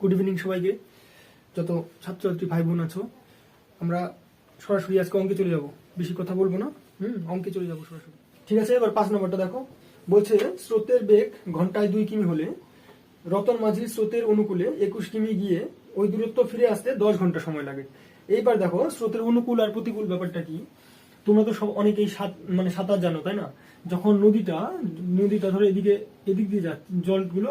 Good evening সবাইকে। যত ছাত্রছাত্রী ভাই বোন আছো, আমরা সরাসরি আজকে অঙ্কে চলে যাব। বেশি কথা বলব না। হুম, অঙ্কে চলে যাব সরাসরি। ঠিক আছে, এবার পাঁচ নম্বরটা দেখো। বলছে, স্রোতের বেগ ঘন্টায় দুই কিমি হলে রতন মাঝির স্রোতের অনুকূলে একুশ কিমি গিয়ে ওই দূরত্ব ফিরে আসতে দশ ঘণ্টা সময় লাগে। এইবার দেখো, স্রোতের অনুকূল আর প্রতিকূল ব্যাপারটা কি? তোমরা তো সব অনেকেই সাত মানে সাঁতার জানো, তাই না? যখন নদীটা নদীটা ধরো এদিকে, এদিক দিয়ে যাচ্ছে, জলগুলো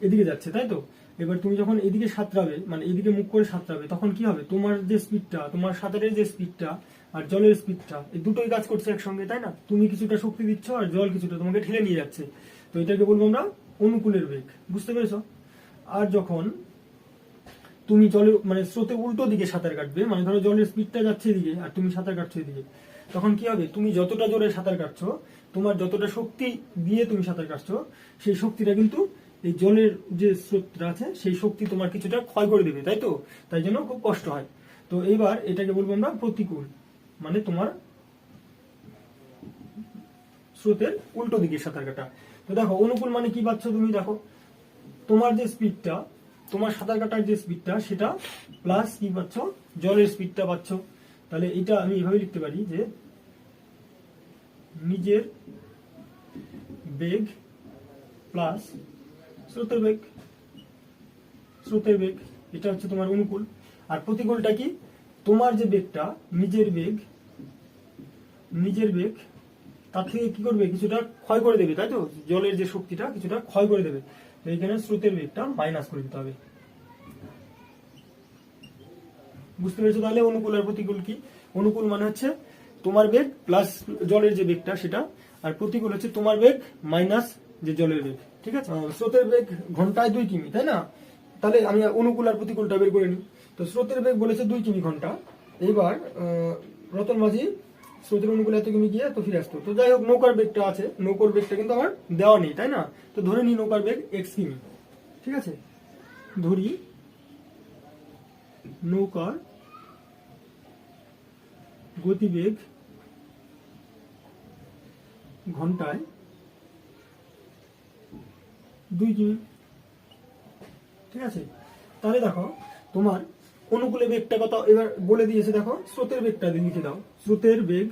এদিকে যাচ্ছে, তাই তো? এবার তুমি যখন এদিকে সাঁতরাবে মানে এদিকে মুখ করে সাঁতরাবে, তখন কি হবে? তোমার যে স্পিডটা তোমার সাঁতারের যে স্পিডটা আর জলের স্পিডটা এই দুটোই কাজ করছে একসঙ্গে, তাই না? তুমি কিছুটা শক্তি দিচ্ছ আর জল কিছুটা তোমাকে ঠেলে নিয়ে যাচ্ছে। তো এটাকে বলব আমরা অনুকূলের বেগ। বুঝতে পেরেছ? আর যখন তুমি জলের মানে স্রোতে উল্টো দিকে সাঁতার কাটবে মানে ধরো জলের স্পিডটা যাচ্ছে এদিকে আর তুমি সাঁতার কাটছো এদিকে, তখন কি হবে? তুমি যতটা জোরে সাঁতার কাটছো, তোমার যতটা শক্তি দিয়ে তুমি সাঁতার কাটছো, সেই শক্তিটা কিন্তু এই জলের যে স্রোতটা আছে, সেই শক্তি তোমার কিছুটা ক্ষয় করে দেবে, তাই তো? তাই জন্য খুব কষ্ট হয়। তো এইবার এটাকে বলব আমরা প্রতিকূল মানে তোমার স্রোতের উল্টো দিকে সাঁতার কাটা তো দেখো, অনুকূল মানে কি পাচ্ছ তুমি? দেখো, তোমার যে স্পিডটা তোমার সাঁতার কাটার যে স্পিডটা সেটা প্লাস কি পাচ্ছ? জলের স্পিডটা পাচ্ছ। তাহলে এটা আমি এভাবে লিখতে পারি যে নিজের বেগ প্লাস স্রোতের বেগ স্রোতের বেগ, এটা হচ্ছে তোমার অনুকূল। আর প্রতিকূলটা কি? তোমার যে বেগটা, নিজের বেগ নিজের বেগ, তার থেকে কি করবে? কিছুটা ক্ষয় করে দেবে, তাই তো? জলের যে শক্তিটা, কিছুটা ক্ষয় করে দেবে। এইখানে স্রোতের বেগটা মাইনাস করে দিতে হবে। বুঝতে পেরেছ তাহলে অনুকূল আর প্রতিকূল কি? অনুকূল মানে হচ্ছে তোমার বেগ প্লাস জলের যে বেগটা, সেটা। আর প্রতিকূল হচ্ছে তোমার বেগ মাইনাস যে জলের বেগ। ঠিক আছে? স্রোতের বেগ ঘন্টায় দুই কিমি, তাই না? তাহলে আমি অনুকূল আর প্রতিকূলটা বের করে নিই। তো স্রোতের বেগ বলেছে দুই কিমি ঘণ্টা। এইবার রতন মাঝি স্রোতের অনুকূলে এত কিমি গিয়ে এত ফিরে আসতো। তো যাই হোক, নৌকার বেগটা আছে। নৌকার বেগটা কিন্তু আমার দেওয়া নেই, তাই না? তো ধরে নিই নৌকার বেগ এক্স কিমি। ঠিক আছে? ধরি নৌকার গতিবেগ ঘন্টায় দুই কিমি ঠিক আছে? তাহলে দেখো, তোমার অনুকূলে বেগটা কত? এবার বলে দিয়েছে, দেখো, স্রোতের বেগটা লিখে দাও। স্রোতের বেগ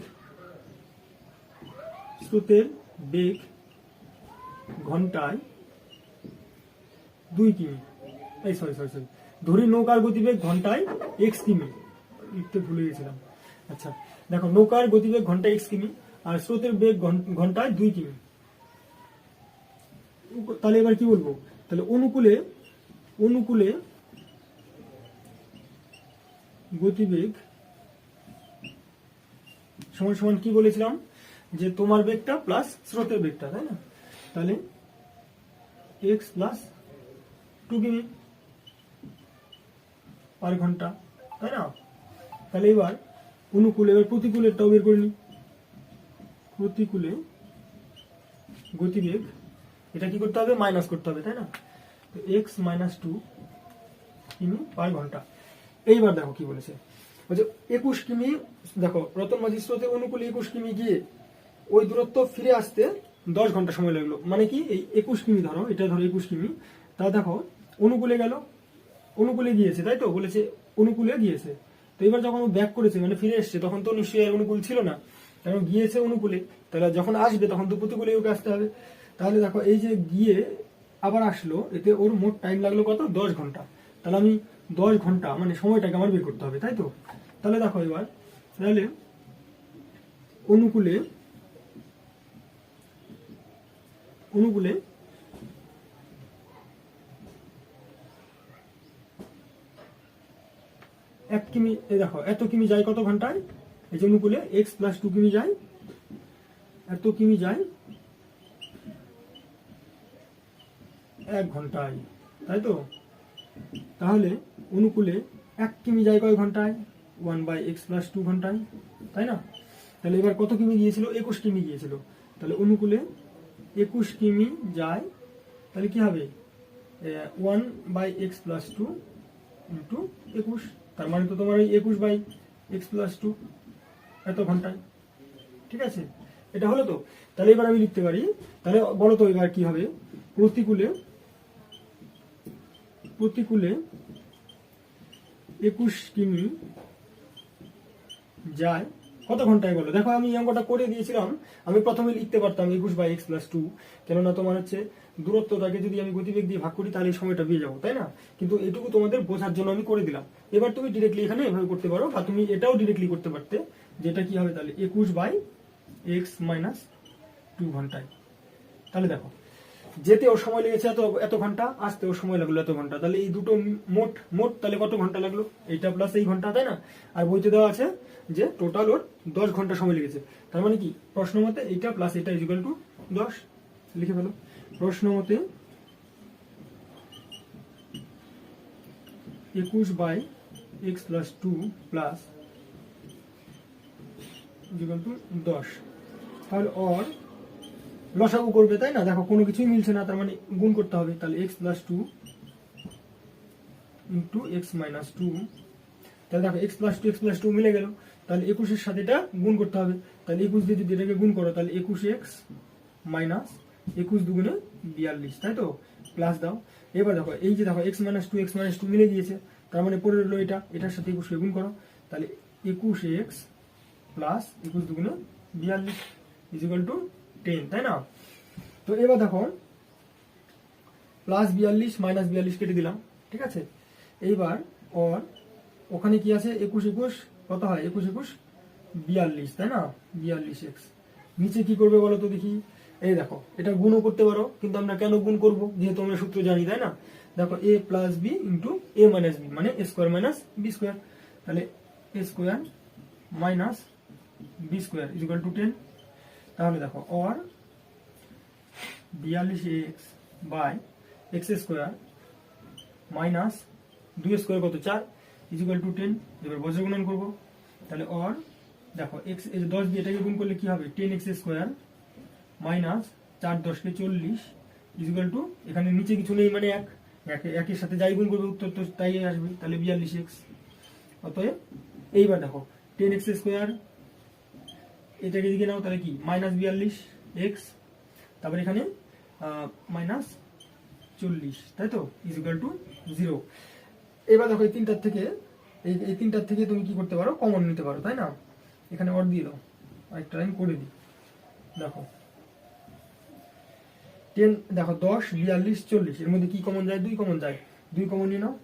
স্রোতের বেগ ঘন্টায় দুই কিমি। এই সরি সরি সরি ধরি নৌকার গতিবেগ ঘন্টায় এক্স কিমি। লিখতে ভুলে গেছিলাম। আচ্ছা দেখো, নৌকার গতিবেগ ঘন্টায় এক্স কিমি আর স্রোতের বেগ ঘন- ঘন্টায় দুই কিমি। তাহলে এবার কি বলব? তাহলে অনুকূলে অনুকূলে গতিবেগ সমান সমান কি বলেছিলাম? যে তোমার বেগটা প্লাস স্রোতের বেগটা, তাই না? তাহলে এক্স প্লাস টু কিমি পার ঘণ্টা, তাই না? তাহলে এবার অনুকূলে, এবার প্রতিকূলেরটাও বের করে নিই প্রতিকূলে গতিবেগ এটা কি করতে হবে? মাইনাস করতে হবে, তাই না? তো এক্স মাইনাস টু কিমি পার ঘণ্টা। এইবার দেখো কি বলেছে। বলছে, একুশ কিমি, দেখো, রতন মাঝি স্রোতে অনুকূলে একুশ কিমি গিয়ে ওই দূরত্ব ফিরে আসতে দশ ঘণ্টা সময় লাগল। মানে কি? এই একুশ কিমি ধরো, এটা ধরো একুশ কিমি। তা দেখো, অনুকূলে গেল। অনুকূলে গিয়েছে, তাই তো? বলেছে, অনুকূলে গিয়েছে। তো এবার যখন ব্যাক করেছে মানে ফিরে এসছে, তখন তো নিশ্চয়ই অনুকূল ছিল না। কারণ গিয়েছে অনুকূলে। তাহলে যখন আসবে, তখন তো প্রতিকূলে ওকে আসতে হবে। তাহলে দেখো, এই যে গিয়ে আবার আসলো, এতে ওর মোট টাইম লাগল কত? দশ ঘণ্টা। তাহলে আমি দশ ঘণ্টা মানে সময়টাকে আমার বের করতে হবে, তাই তো? তাহলে দেখো এবার, তাহলে অনুকূলে অনুকূলে এক কিমি দেখো, এত কিমি যায় কত ঘন্টায়? এই যে অনুকূলে এক্স প্লাস টু কিমি যায়, এত কিমি যায় এক ঘন্টায়, তাই তো? তাহলে অনুকূলে এক কিমি যায় কয় ঘন্টায়? One by x plus two ঘন্টায়, তাই না? তাহলে এবার কত কিমি গিয়েছিল? একুশ কিমি গিয়েছিল। তাহলে অনুকূলে একুশ কিমি যায়, তাহলে কি হবে? One by x plus two into একুশ। তার মানে তো তোমার ওই একুশ বাই এক্স প্লাস টু এত ঘন্টায়। ঠিক আছে? এটা হলো তো? তাহলে এবার আমি লিখতে পারি। তাহলে বলো তো এবার কি হবে? প্রতিকূলে প্রতিকূলে একুশ কিমি যায়। কত ঘন্টায় বলো? দেখো, আমি অঙ্কটা করে দিয়েছিলাম। আমি প্রথমে লিখতে পারতাম একুশ বাই এক্স প্লাস টু কেননা তোমার হচ্ছে দূরত্বটাকে যদি আমি গতিবেগ দিয়ে ভাগ করি, তাহলে সময়টা পেয়ে যাব, তাই না? কিন্তু এটুকু তোমাদের বোঝার জন্য আমি করে দিলাম। এবার তুমি ডিরেক্টলি এখানে এভাবে করতে পারো, বা তুমি এটাও ডিরেক্টলি করতে পারতে, যেটা কি হবে তাহলে? একুশ বাই এক্স মাইনাস টু ঘন্টায়। তাহলে দেখো যেতে ওর সময় লেগেছে এত এত ঘণ্টা আসতে ওর সময় লাগল এত ঘণ্টা। তাহলে এই দুটো মোট মোট তাহলে কত ঘণ্টা লাগল? এইটা প্লাস এই ঘণ্টা, তাই না? আর বইতে দেওয়া আছে যে টোটাল ওর দশ ঘণ্টা সময় লেগেছে। তার মানে কি? প্রশ্ন মতে এইটা প্লাস এটা ইজিক্যাল টু দশ। লিখে ফেলো। প্রশ্ন মতে একুশ by x plus two plus equal to দশ। তাহলে অর লসাগু করবে, তাই না? দেখো, কোনো কিছুই মিলছে না, তার মানে গুণ করতে হবে, তাহলে x plus two into x minus two তাহলে দেখো x plus two x plus two মিলে গেল। তাহলে একুশের সাথে এটা গুণ করতে হবে। তাহলে একুশ দিয়ে যদি এটাকে গুণ করো, তাহলে একুশ এক্স মাইনাস একুশ দুগুণে বিয়াল্লিশ, তাই তো? প্লাস দাও। এবার দেখো, এই যে দেখো x minus two x minus two মিলে গিয়েছে। তার মানে পড়ে রইল এটা, এটার সাথে একুশকে গুণ করো। তাহলে একুশ এক্স প্লাস একুশ দুগুণে বিয়াল্লিশ ইজিক্যাল টু টেন, তাই না? তো এবার দেখো প্লাস বিয়াল্লিশ মাইনাস বিয়াল্লিশ কেটে দিলাম, ঠিক আছে? এইবার অর ওখানে কি আছে? একুশ একুশ, কত হয়? একুশ একুশ, বিয়াল্লিশ, তাই না? বিয়াল্লিশ এক্স নিচে কি করবে বলো তো দেখি। এই দেখো, এটা গুণও করতে পারো, কিন্তু আমরা কেন গুণ করব? যেহেতু আমরা সূত্র জানি, তাই না? দেখো a plus b into a minus b মানে a square minus b square তাহলে a square minus b square equal to ten তাহলে দেখো অর বিয়াল্লিশ x by x square minus দুই স্কোয়ার কত? চার ইজিক্যাল টু টেন এবার বজ্র গুণন করব। তাহলে অর দেখো, এক্স দশ দিয়ে এটাকে গুণ করলে কি হবে? টেন এক্স স্কোয়ার মাইনাস চার দশকে চল্লিশ ইজিক্যাল টু এখানে নিচে কিছু নেই মানে এক। একে- একের সাথে যাই গুণ করবে উত্তর তো তাই আসবে। তাহলে বিয়াল্লিশ এক্স। অতএব, এইবার দেখো টেন এক্স স্কোয়ার এটাকে দিকে নাও, তাহলে কি? মাইনাস বিয়াল্লিশ এক্স তারপরে এখানে মাইনাস চল্লিশ, তাই তো? ইজিক্যাল টু জিরো এবার দেখো এই তিনটার থেকে, এই এই তিনটার থেকে তুমি কি করতে পারো? কমন নিতে পারো, তাই না? এখানে অর দিয়ে দাও। আরেকটা লাইন করে দিই। দেখো। টেন দেখো, দশ, বিয়াল্লিশ, চল্লিশ। এর মধ্যে কি কমন যায়? দুই কমন যায়। দুই কমন নিয়ে নাও।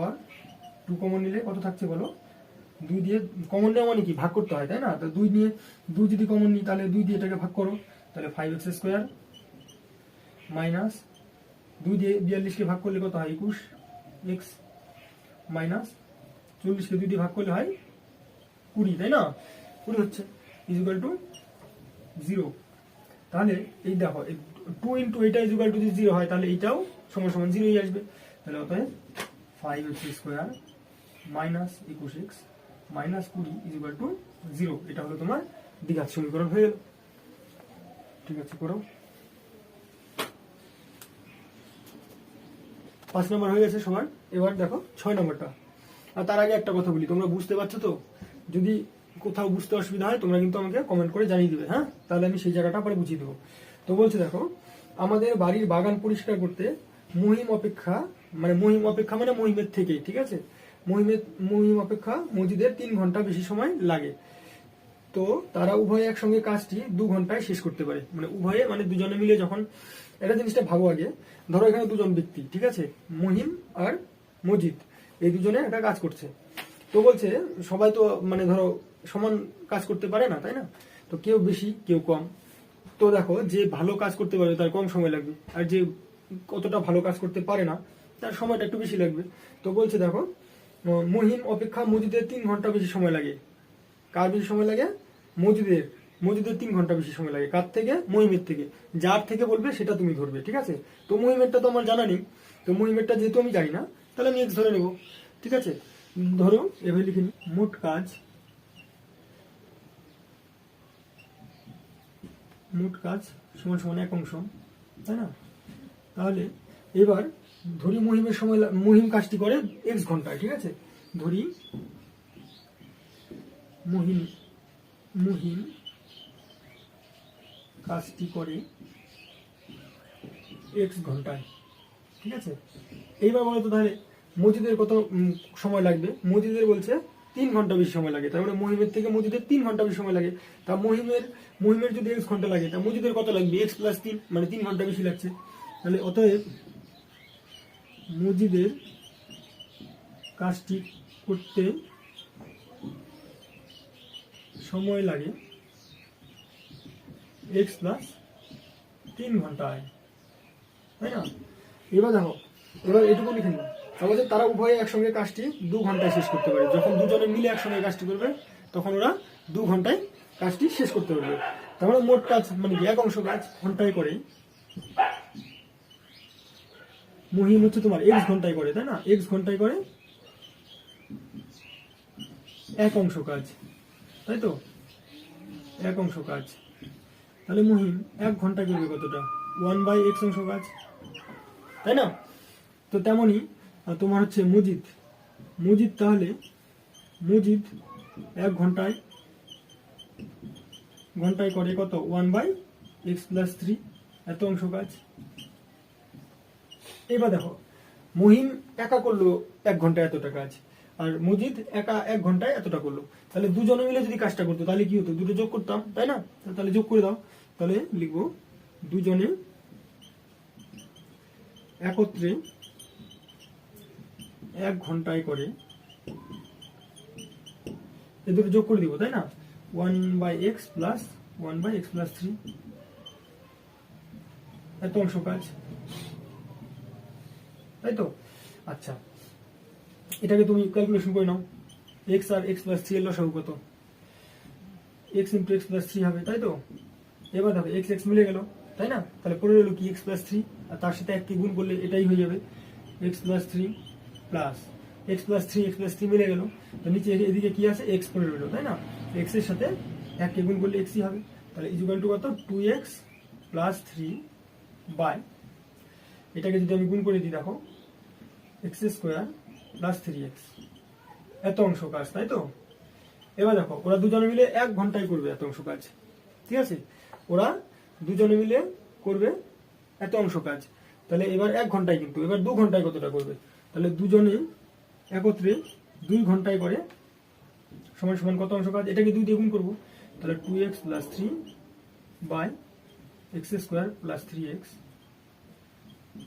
অর টু কমন নিলে কত থাকছে বলো? দুই দিয়ে কমন নেওয়া মানে কি? ভাগ করতে হয়, তাই না? তো দুই নিয়ে, দুই যদি কমন নিই, তাহলে দুই দিয়ে এটাকে ভাগ করো। তাহলে ফাইভ এক্স স্কোয়ার মাইনাস দুই দিয়ে বিয়াল্লিশকে ভাগ করলে কত হয়? একুশ এক্স মাইনাস চল্লিশকে দুই দিয়ে ভাগ করলে হয় কুড়ি, তাই না? কুড়ি হচ্ছে ইজিক্যাল টু জিরো তাহলে এই দেখো টু ইন্টু এটা ইজিক্যাল টু যদি জিরো হয়, তাহলে এইটাও সমান সমান জিরোই আসবে। তাহলে অতএব ফাইভ এক্স স্কোয়ার মাইনাস একুশ এক্স মাইনাস কুড়ি ইজিক্যাল টু জিরো এটা হলো তোমার দ্বিঘাত সমীকরণ হয়ে গেল। ঠিক আছে, করো। পাঁচ নম্বর হয়ে গেছে সবার এবার দেখো, ছয় নম্বরটা। আর তার আগে একটা কথা বলি, তোমরা বুঝতে পারছ তো? যদি কোথাও বুঝতে অসুবিধা হয়, তোমরা কিন্তু আমাকে কমেন্ট করে জানিয়ে দিবে হ্যাঁ? তাহলে আমি সেই জায়গাটা পরে বুঝিয়ে দেবো। তো বলছে দেখো, আমাদের বাড়ির বাগান পরিষ্কার করতে মহিম অপেক্ষা মানে মহিম অপেক্ষা মানে মহিমের থেকে, ঠিক আছে? মহিম অপেক্ষা মসজিদের তিন ঘণ্টা বেশি সময় লাগে। তো তারা উভয়ে একসঙ্গে কাজটি দু ঘন্টায় শেষ করতে পারে। মানে উভয়ে মানে দুজনে মিলে যখন এটা জিনিসটা ভাবো আগে। ধরো এখানে দুজন ব্যক্তি, ঠিক আছে? মহিম আর মজিদ। এই দুজনে একটা কাজ করছে। তো বলছে, সবাই তো মানে ধরো, সমান কাজ করতে পারে না, তাই না? তো কেউ বেশি, কেউ কম। তো দেখো, যে ভালো কাজ করতে পারবে তার কম সময় লাগবে। আর যে কতটা ভালো কাজ করতে পারে না, তার সময়টা একটু বেশি লাগবে। তো বলছে, দেখো মহিম অপেক্ষা মজিদের তিন ঘণ্টা বেশি সময় লাগে। কার বেশি সময় লাগে? মজুদের মজুদের তিন ঘণ্টা বেশি সময় লাগে। কার থেকে? মহিমের থেকে। যার থেকে বলবে সেটা তুমি ধরবে, ঠিক আছে? তো মহিমেরটা তো আমার জানা নেই। তো মহিমেরটা যেহেতু আমি জানি না, তাহলে আমি ধরে নেব। ঠিক আছে? ধরো, এভাবে লিখে মোট কাজ। মোট কাজ সমান সমান এক অংশ, তাই না? তাহলে এবার ধরি মহিমের সময় মহিম কাজটি করে এক্স ঘন্টায়, ঠিক আছে? ধরি মহিম মহিম কাজটি করে এক্স ঘন্টায়, ঠিক আছে? এইবার বলো তো তাহলে, মসজিদের কত সময় লাগবে? মজিদের বলছে তিন ঘণ্টা বেশি সময় লাগে, তার মানে মহিমের থেকে মজিদের তিন ঘণ্টা বেশি সময় লাগে। তা মহিমের মহিমের যদি এক্স ঘণ্টা লাগে, তা মসজিদের কত লাগবে? এক্স প্লাস তিন মানে তিন ঘণ্টা বেশি লাগছে। তাহলে অতএব মসজিদের কাজটি করতে সময় লাগে। এক্স প্লাস তিন ঘন্টায় তাই না? এবার দেখো, এবার এটুকু লিখে নাও তাহলে তারা উভয়ে একসঙ্গে কাজটি দু ঘন্টায় শেষ করতে পারে। যখন দুজনে মিলে একসঙ্গে কাজটি করবে, তখন ওরা দু ঘন্টায় কাজটি শেষ করতে পারবে। তার মানে মোট কাজ মানে এক অংশ কাজ ঘন্টায় করে মহিম হচ্ছে তোমার এক্স ঘন্টায় করে তাই না? এক্স ঘন্টায় করে এক অংশ কাজ তাই তো? এক অংশ কাজ। তাহলে মহিম এক ঘন্টায় করবে কতটা? ওয়ান বাই এক্স অংশ কাজ তাই না? তো তেমনই তোমার হচ্ছে মুজিদ। মুজিদ তাহলে মুজিদ এক ঘন্টায় ঘন্টায় করে কত? One by x plus three এত অংশ কাজ। এবার দেখো মহিম একা করল এক ঘন্টায় এতটা কাজ, আর মুজিদ একা এক ঘন্টায় এতটা করল। তাহলে দুজনে মিলে যদি কাজটা করতো, তাহলে কি হতো? দুটো যোগ করতাম, তাই না? তাহলে যোগ করে দাও। তাহলে লিখব, দুজনে একত্রে এক ঘন্টায় করে এ দুটো যোগ করে দিব, তাই না? One by x plus one by x plus three. এত অংশ কাজ। তাই তো? আচ্ছা। এটাকে তুমি ক্যালকুলেশন করে নাও। এক্স আর এক্স প্লাস থ্রি এর লসাগু কত? X into x plus three হবে, তাই তো? এবার দেখো এক্স এক্স মিলে গেল, তাই না? তাহলে পড়ে গেল কি এক্স প্লাস থ্রি আর তার সাথে একটি গুণ করলে এটাই হয়ে যাবে x plus three plus x plus three x plus three মিলে গেল। তো নিচে এদি- এদিকে কি আছে? এক্স পড়ে রইল, তাই না? এক্সের সাথে একটি গুণ করলে এক্সই হবে। তাহলে ইজুকাল টু কত? Two x plus three by এটাকে যদি আমি গুণ করে দিই, দেখো। X square plus three x এত অংশ কাজ, তাই তো? এবার দেখো, ওরা দুজনে মিলে এক ঘন্টায় করবে এত অংশ কাজ, ঠিক আছে? ওরা দুজনে মিলে করবে এত অংশ কাজ। তাহলে এবার এক ঘন্টায় কিন্তু, এবার দু ঘন্টায় কতটা করবে? তাহলে দুজনে একত্রে দুই ঘন্টায় করে সমান সমান কত অংশ কাজ? এটাকে দুই দিয়ে গুণ করব। তাহলে two x plus three by x square plus three x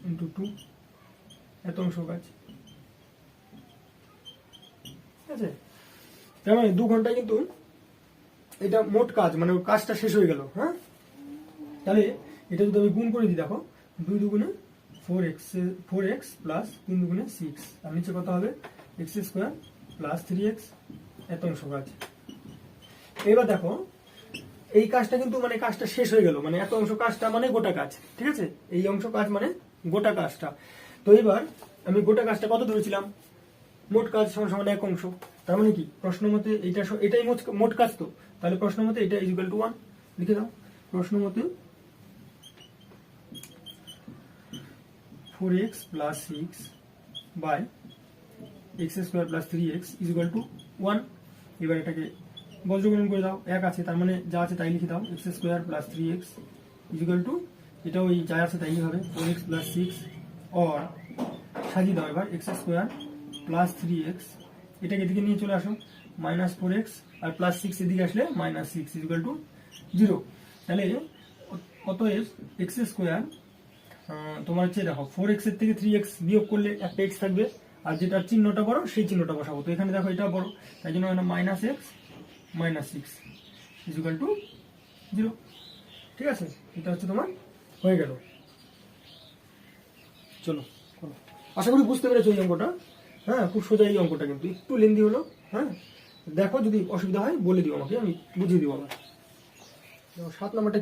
into two এত অংশ কাজ। ঠিক আছে? মানে দু ঘন্টায় কিন্তু এটা মোট কাজ মানে কাজটা শেষ হয়ে গেল হ্যাঁ? তাহলে এটা যদি আমি গুণ করে দিই, দেখো, দুই দুগুণে four x four x plus তিন দুগুণে সিক্স আর নিচে কত হবে? X square plus three x এত অংশ কাজ। এবার দেখো, এই কাজটা কিন্তু মানে কাজটা শেষ হয়ে গেল মানে এত অংশ কাজটা মানে গোটা কাজ, ঠিক আছে? এই অংশ কাজ মানে গোটা কাজটা। তো এবার আমি গোটা কাজটা কত ধরেছিলাম মোট কাজ সমান সমান এক অংশ। তার মানে কি? প্রশ্ন মতে এটা এটাই মোট- কাজ তো। তাহলে প্রশ্ন মতে এটা ইজিক্যাল টু ওয়ান লিখে দাও। প্রশ্ন মতে four x plus six by x square plus three x equal to one এবার এটাকে বজ্রগুণন করে দাও। এক আছে, তার মানে যা আছে তাই লিখে দাও। X square plus three x equal to এটাও ওই যা আছে তাই হবে। Four x plus six or সাজিয়ে দাও এবার x square plus three x এটাকে এদিকে নিয়ে চলে আসো মাইনাস ফোর এক্স আর প্লাস সিক্স এদিকে আসলে minus six equal to zero তাহলে অতএব এক্স স্কোয়ার তোমার হচ্ছে দেখো ফোর এক্সের থেকে থ্রি এক্স বিয়োগ করলে একটা এক্স থাকবে, আর যেটার চিহ্নটা বড়, সেই চিহ্নটা বসাবো। তো এখানে দেখো এটা বড়, তাই জন্য minus x minus six equal to zero ঠিক আছে? এটা হচ্ছে তোমার হয়ে গেল। চলো। আশা করি বুঝতে পেরেছ এই অঙ্কটা হ্যাঁ খুব সোজা এই অঙ্কটা কিন্তু একটু লেন্দি হলো হ্যাঁ দেখো যদি অসুবিধা হয়, বলে দিও আমাকে, আমি বুঝিয়ে দিব আমার সাত নাম্বারটা?